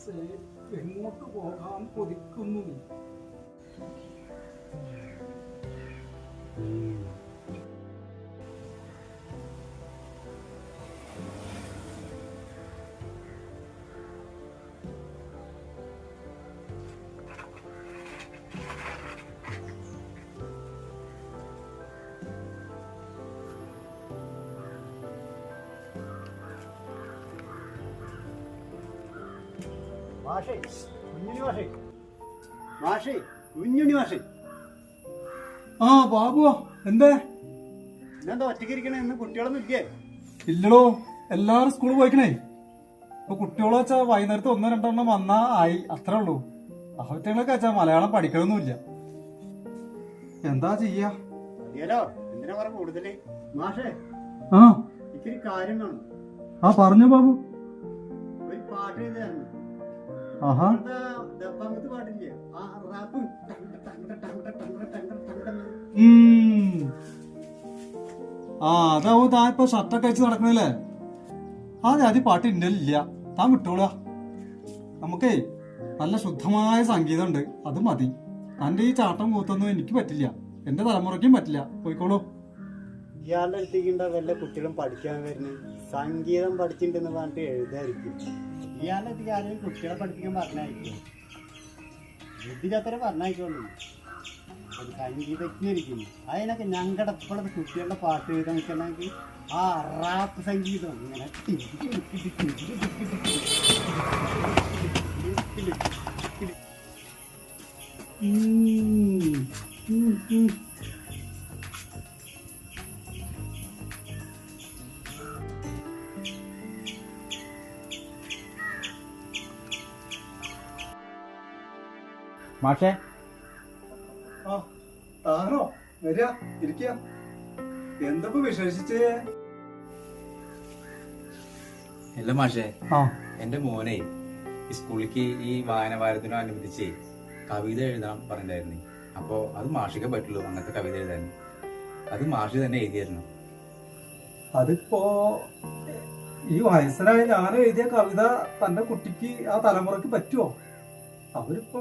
മനസ്സ് എങ്ങോട്ട് പോകാൻ കൊതിക്കുന്നു മാഷേ കുഞ്ഞുണ്ണി മാഷേ. മാഷേ മാഷേ. ആ ബാബുവാ എന്തേ? ഇന്നെന്താ ഇന്ന് കുട്ടികളൊന്നും ഇല്ലേ? ഇല്ലടോ എല്ലാരും സ്കൂളിൽ പോയിക്കണേ. ഇപ്പൊ കുട്ടികളെ വെച്ചാ വൈകുന്നേരത്ത് ഒന്നോ രണ്ടെണ്ണം വന്നാ ആയി അത്രേ ഉള്ളൂ. അവറ്റങ്ങളൊക്കെ വെച്ചാ മലയാളം പഠിക്കണമൊന്നുമില്ല എന്താ ചെയ്യാ? എന്തിനാ പറ കൂടുതൽ? മാഷേ ആ. ഇത്തിരി കാര്യം വേണം. ആ പറഞ്ഞു ബാബു. ഒരു പാട്ട് ആ അതാവും താൻ ഇപ്പൊ ഷർട്ടൊക്കെ അയച്ച് നടക്കണല്ലേ? അതെ അത് പാട്ട് ഇന്റെ ഇല്ല താൻ വിട്ടോളാ. നമുക്കേ നല്ല ശുദ്ധമായ സംഗീതമുണ്ട്. അത് മതി. തന്റെ ഈ ചാട്ടം കൂത്തൊന്നും എനിക്ക് പറ്റില്ല. എന്റെ തലമുറയ്ക്കും പറ്റില്ല. പോയിക്കോളൂ. ഇയാളുടെ അടുത്തേക്കുണ്ട വല്ല കുട്ടികളും പഠിക്കാൻ വരുന്നത് സംഗീതം പഠിച്ചിട്ടുണ്ടെന്ന് പറഞ്ഞിട്ട് എഴുതായിരിക്കും ഇയാളുടെ അടുത്തേക്ക് ആരെങ്കിലും കുട്ടികളെ പഠിപ്പിക്കാൻ പറഞ്ഞായിരിക്കും ബുദ്ധിജാത്ര പറഞ്ഞായിക്കോളൂ ഒരു സംഗീതജ്ഞരിക്കുന്നു അതിനൊക്കെ ഞങ്ങളുടെ ഇപ്പോഴത്തെ കുട്ടികളുടെ പാട്ട് എഴുതാൻ വെച്ചിട്ടുണ്ടെങ്കിൽ ആ റാപ്പ് സംഗീതം ഇങ്ങനെ മാഷേ. ആ താനോ വരിക ഇരിക്കുക. എന്തപ്പോ വിശേഷിച്ച്? അല്ല മാഷേ ആ. എന്റെ മോനെ സ്കൂളിലേക്ക് ഈ വായന വാരത്തിനോടനുബന്ധിച്ച് കവിത എഴുതാൻ പറഞ്ഞിട്ടുണ്ടായിരുന്നു. അപ്പോ അത് മാഷിക്കേ പറ്റുള്ളൂ അങ്ങനത്തെ കവിത എഴുതാൻ. അത് മാഷി തന്നെ എഴുതിയായിരുന്നു. അതിപ്പോ ഈ വയസ്സനായ ഞാൻ എഴുതിയ കവിത തന്റെ കുട്ടിക്ക് ആ തലമുറയ്ക്ക് പറ്റുമോ അവരിപ്പോ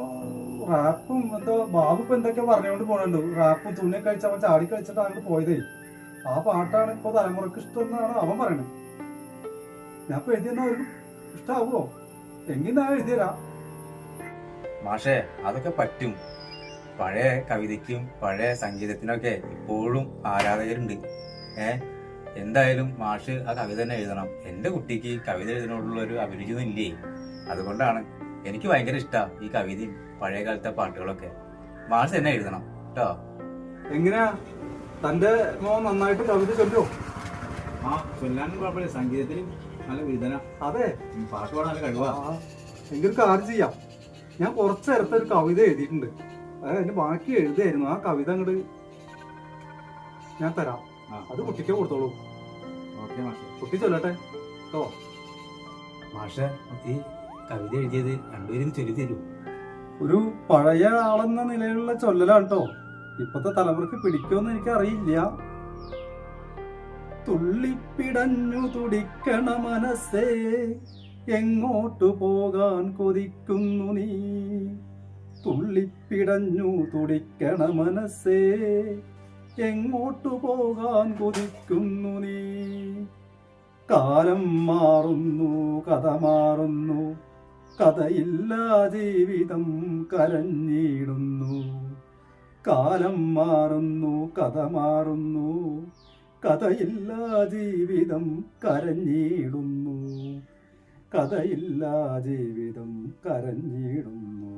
റാപ്പും എന്തോ ബാബു ഇപ്പൊ എന്തൊക്കെ പറഞ്ഞുകൊണ്ട് പോണുണ്ട്. റാപ്പും തുണിയൊക്കെ കഴിച്ച് അവൻ ചാടി കഴിച്ചിട്ട് അങ്ങോട്ട് പോയതേ. ആ പാട്ടാണ് ഇപ്പൊ തലമുറയ്ക്ക് ഇഷ്ടം എന്നാണ് അവൻ പറയണത് ഞാൻ ഇപ്പൊ എഴുതി അവർക്ക് ഇഷ്ടാവോ? എങ്കിൽ ഞാൻ എഴുതിയരാ മാഷേ അതൊക്കെ പറ്റും. പഴയ കവിതയ്ക്കും പഴയ സംഗീതത്തിനൊക്കെ ഇപ്പോഴും ആരാധകരുണ്ട്. ഏ? എന്തായാലും മാഷ് ആ കവിത തന്നെ എഴുതണം. എന്റെ കുട്ടിക്ക് കവിത എഴുതുന്നതിനുള്ള ഒരു അഭിരുചിയൊന്നും ഇല്ലേ? അതുകൊണ്ടാണ് എനിക്ക് ഭയങ്കര ഇഷ്ടാ ഈ കവിതയും പഴയ കാലത്തെ പാട്ടുകളൊക്കെ. മാർസ് തന്നെ എഴുതണം കേട്ടോ എങ്ങനെയാ? തന്റെ മോൻ നന്നായിട്ട് കവിത ചൊല്ലോ. ആ ചൊല്ലാനും കുഴപ്പമില്ല. സംഗീതത്തിൽ നല്ല വിധന അതെ. പാട്ട് പാടാൻ നല്ല കഴിവാ. എങ്കിൽ കാര്യം ചെയ്യാം. ഞാൻ കുറച്ച് നേരത്തെ ഒരു കവിത എഴുതിയിട്ടുണ്ട്. അത് അതിന്റെ ബാക്കി എഴുതായിരുന്നു ആ കവിത അങ്ങോട്ട് ഞാൻ തരാം. അത് കുട്ടിക്ക് കൊടുത്തോളൂ. ഓക്കെ മാഷെ. കുട്ടി ചൊല്ലട്ടെ. കേട്ടോ മാഷെ ഈ കവിത എഴുതിയത് രണ്ടുപേരും ചൊല്ലി ഒരു പഴയ ആളെന്ന നിലയിലുള്ള ചൊല്ലലാണ് കേട്ടോ ഇപ്പത്തെ തലമുറയ്ക്ക് പിടിക്കുമെന്ന് എനിക്ക് അറിയില്ല തുള്ളിപ്പിടഞ്ഞു തുടിക്കണ മനസ്സേ എങ്ങോട്ടു പോകാൻ കൊതിക്കുന്നു നീ? തുള്ളിപ്പിടഞ്ഞു തുടിക്കണ മനസ്സേ എങ്ങോട്ടു പോകാൻ കൊതിക്കുന്നു നീ? കാലം മാറുന്നു കഥ മാറുന്നു കഥയില്ല ജീവിതം കരഞ്ഞിടുന്നു. കാലം മാറുന്നു കഥ മാറുന്നു. കഥയില്ലാ ജീവിതം കരഞ്ഞിടുന്നു. കഥയില്ലാ ജീവിതം കരഞ്ഞിടുന്നു.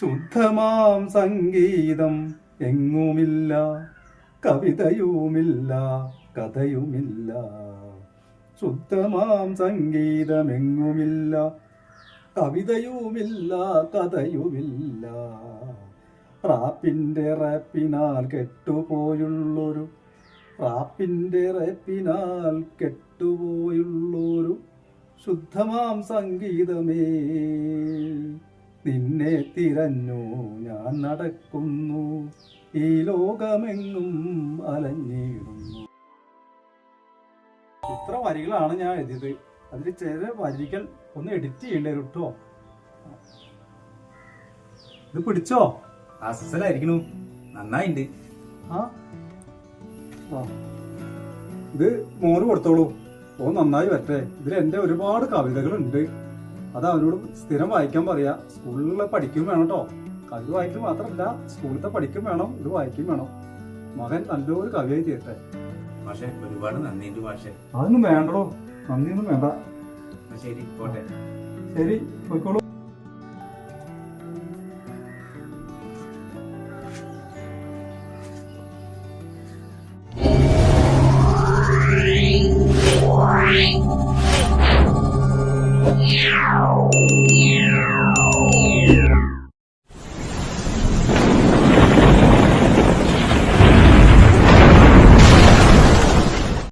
ശുദ്ധമാം സംഗീതം എങ്ങുമില്ല കവിതയുമില്ല കഥയുമില്ല. ശുദ്ധമാം സംഗീതമെങ്ങുമില്ല കവിതയുമില്ല കഥയുമില്ല. റാപ്പിന്റെ റാപ്പിനാൽ കെട്ടുപോയുള്ളൊരു റാപ്പിന്റെ റാപ്പിനാൽ കെട്ടുപോയുള്ളൊരു ശുദ്ധമാം സംഗീതമേ. നിന്നെ തിരഞ്ഞു ഞാൻ നടക്കുന്നു ഈ ലോകമെങ്ങും അലഞ്ഞിടുന്നു. ഇത്ര വരികളാണ് ഞാൻ എഴുതിയത്. അതിൽ ചില വരികൾ ഒന്ന് എഡിറ്റ് ചെയ്യേണ്ടി വരും കേട്ടോ ഇത് പിടിച്ചോ? അസലായിരിക്കണു. നന്നായിണ്ട്. ആ. ഇത് മോന് കൊടുത്തോളൂ. ഓ നന്നായി വരട്ടെ. ഇതിൽ എന്റെ ഒരുപാട് കവിതകളുണ്ട്. അത് അവനോട് സ്ഥിരം വായിക്കാൻ പറയാ. സ്കൂളിലുള്ള പഠിക്കും വേണം കേട്ടോ കവിത വായിക്കും മാത്രമല്ല സ്കൂളിലത്തെ പഠിക്കും വേണം ഇത് വായിക്കും വേണം. മകൻ നല്ലൊരു കവിയായി തീരട്ടെ. പക്ഷെ ഒരുപാട് നന്ദിയുണ്ട് പക്ഷെ അതൊന്നും വേണ്ടടോ. നന്ദിയൊന്നും വേണ്ട. ശരി പോട്ടെ. ശരി പോയിക്കോളൂ. Meow.